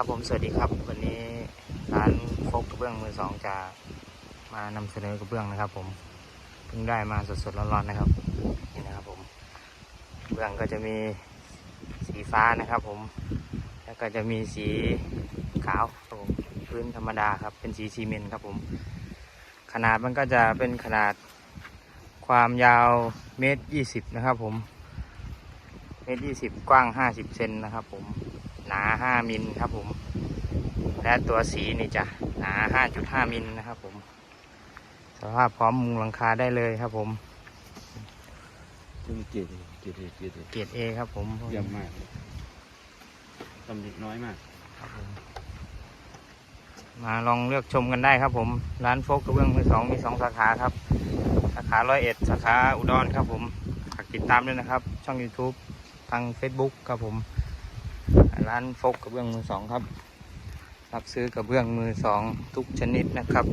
ครับผมสวัสดีครับ วันนี้ร้านโฟกกระเบื้องมือสองจะมานำเสนอกระเบื้องนะครับ ผมเพิ่งได้มาสดๆร้อนๆนะครับนี่นะครับผมกระเบื้องก็จะมีสีฟ้านะครับ ผม แล้วก็จะมีสีขาวครับผมพื้นธรรมดาครับ เป็นสีซีเมนต์ครับผม ขนาดมันก็จะเป็นขนาดความยาวเมตรยี่สิบนะครับ ผมเมตรยี่สิบกว้างห้าสิบเซนนะครับ ผม หนาห้ามิลครับผม และตัวสีนี่จะหนาห้าจุดห้ามิลนะครับผม สภาพพร้อมมุงหลังคาได้เลยครับผมซึ่งเกียรติเกียรติเกียรติเกรดเอครับผมเยี่ยมมากตำหนิน้อยมากครับผมมาลองเลือกชมกันได้ครับผม ร้านโฟกกระเบื้องมือสองมีสองสาขาครับ สาขาร้อยเอ็ดสาขาอุดรครับผมฝากติดตามด้วยนะครับ ช่อง YouTube ทาง Facebook ครับผม ร้านโฟกกระเบื้องมือสองครับ รับซื้อกระเบื้องมือสองทุกชนิดนะครับ